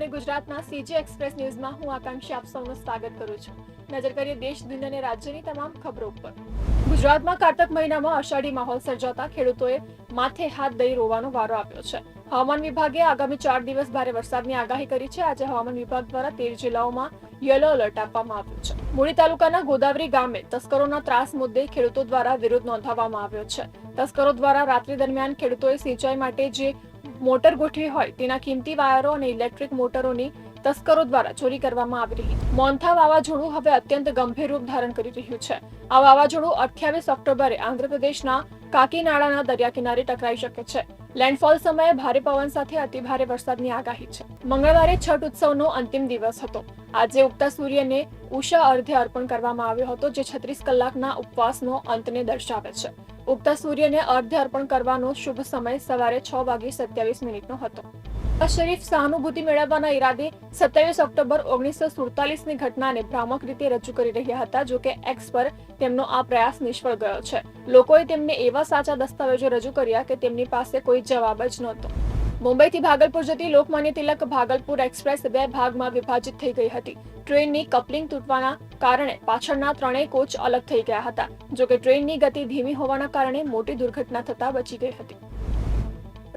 અને ગુજરાતના CG express ન્યૂઝમાં હું આકાંક્ષી આપ સૌનું સ્વાગત કરું છું. નજર કરીએ દેશ, દુનિયા અને રાજ્યની તમામ ખબરો ઉપર. ગુજરાતમાં કારતક મહિનામાં અષાઢી માહોલ સર્જાતા ખેડૂતોએ માથે હાથ દઈ રોવાનો વારો આપ્યો છે. હવામાન વિભાગે આગામી ચાર દિવસ ભારે વરસાદની આગાહી કરી છે. આજે હવામાન વિભાગ દ્વારા તેર જિલ્લાઓમાં યલો એલર્ટ આપવામાં આવ્યું છે. મૂળી તાલુકાના ગોદાવરી ગામે તસ્કરોના ત્રાસ મુદ્દે ખેડૂતો દ્વારા વિરોધ નોંધાવવામાં આવ્યો છે. તસ્કરો દ્વારા રાત્રિ દરમિયાન ખેડૂતોએ સિંચાઈ માટે જે મોટર ગોઠવી હોય, તેના કિંમતી વાયરો અને ઇલેક્ટ્રિક મોટરોની તસ્કરો દ્વારા ચોરી કરવામાં આવી રહી. મોન્થા વાવાઝોડું હવે અત્યંત ગંભીર રૂપ ધારણ કરી રહ્યું છે. આ વાવાઝોડું અઠ્યાવીસ ઓક્ટોબરે આંધ્રપ્રદેશના કાકીનાડાના દરિયા કિનારે ટકરાઈ શકે છે. લેન્ડફોલ સમયે ભારે પવન સાથે અતિભારે વરસાદની આગાહી છે. મંગળવારે છઠ ઉત્સવનો અંતિમ દિવસ હતો. આજે ઉગતા સૂર્યને ઉષા અર્ધે અર્પણ કરવામાં આવ્યો હતો, જે છત્રીસ કલાકના ઉપવાસનો અંતને દર્શાવે છે. ઉગતા સૂર્યને અર્ધ્ય અર્પણ કરવાનો શુભ સમય સવારે છ વાગે સત્યાવીસ મિનિટનો હતો. નવાઝ શરીફ સહાનુભૂતિ મેળવવાના ઈરાદે સત્યાવીસ ઓક્ટોબર ઓગણીસો સુડતાલીસની ઘટનાને ભ્રામક રીતે રજૂ કરી રહ્યા હતા, જો કે એક્સ પર તેમનો આ પ્રયાસ નિષ્ફળ ગયો છે. લોકોએ તેમને એવા સાચા દસ્તાવેજો રજૂ કર્યા કે તેમની પાસે કોઈ જવાબ જ નહોતો. મુંબઈથી ભાગલપુર જતી લોકમાન્ય તિલક ભાગલપુર એક્સપ્રેસ બે ભાગમાં વિભાજિત થઈ ગઈ હતી. ટ્રેનની કપલિંગ તૂટવાના કારણે પાછળના ત્રણેય કોચ અલગ થઈ ગયા હતા. જોકે ટ્રેનની ગતિ ધીમી હોવાના કારણે મોટી દુર્ઘટના થતા બચી ગઈ હતી.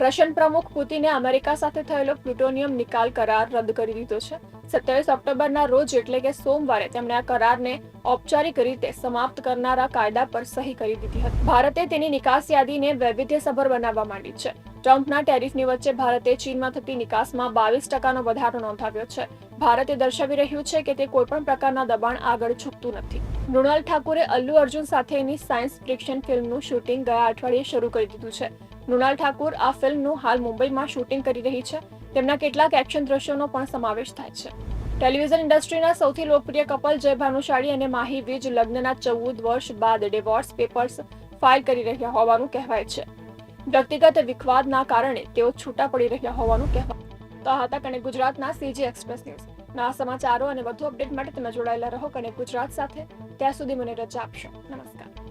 રશિયન પ્રમુખ પુતિને અમેરિકા સાથે થયેલો પ્લુટોનિયમ નિકાલ કરાર રદ કરી દીધો છે. સત્યાવીસ ઓક્ટોબરના રોજ એટલે કે સોમવારે તેમણે આ કરારને ઔપચારિક રીતે સમાપ્ત કરનારા કાયદા પર સહી કરી દીધી હતી. ભારતે તેની નિકાસ યાદીને વૈવિધ્યસભર બનાવવા માંડી છે. ટ્રમ્પના ટેરિફની વચ્ચે ભારતે ચીનમાં થતી નિકાસમાં બાવીસ ટકાનો વધારો નોંધાવ્યો છે. ભારતે દર્શાવી રહ્યું છે કે તે કોઈપણ પ્રકારના દબાણ આગળ ઝૂકતું નથી. મૃણાલ ઠાકુરે અલ્લુ અર્જુન સાથેની સાયન્સ ફ્રિક્શન ફિલ્મનું શૂટિંગ ગયા અઠવાડિયે શરૂ કરી દીધું છે. મૃણાલ ઠાકુર આ ફિલ્મનું હાલ મુંબઈમાં શૂટિંગ કરી રહી છે. તેમના કેટલાક એક્શન દ્રશ્યોનો પણ સમાવેશ થાય છે. ટેલિવિઝન ઇન્ડસ્ટ્રીના સૌથી લોકપ્રિય કપલ જય ભાનુશાળી અને માહી વીજ લગ્નના ચૌદ વર્ષ બાદ ડિવોર્સ પેપર્સ ફાઇલ કરી રહ્યા હોવાનું કહેવાય છે. વ્યક્તિગત વિખવાદના કારણે તેઓ છૂટા પડી રહ્યા હોવાનું કહેવાય તો આ હતા કને ગુજરાતના સીજી એક્સપ્રેસ ન્યૂઝ. ના સમાચારો અને વધુ અપડેટ માટે તમે જોડાયેલા રહો કને ગુજરાત સાથે. ત્યાં સુધી મને રજા આપશો. નમસ્કાર.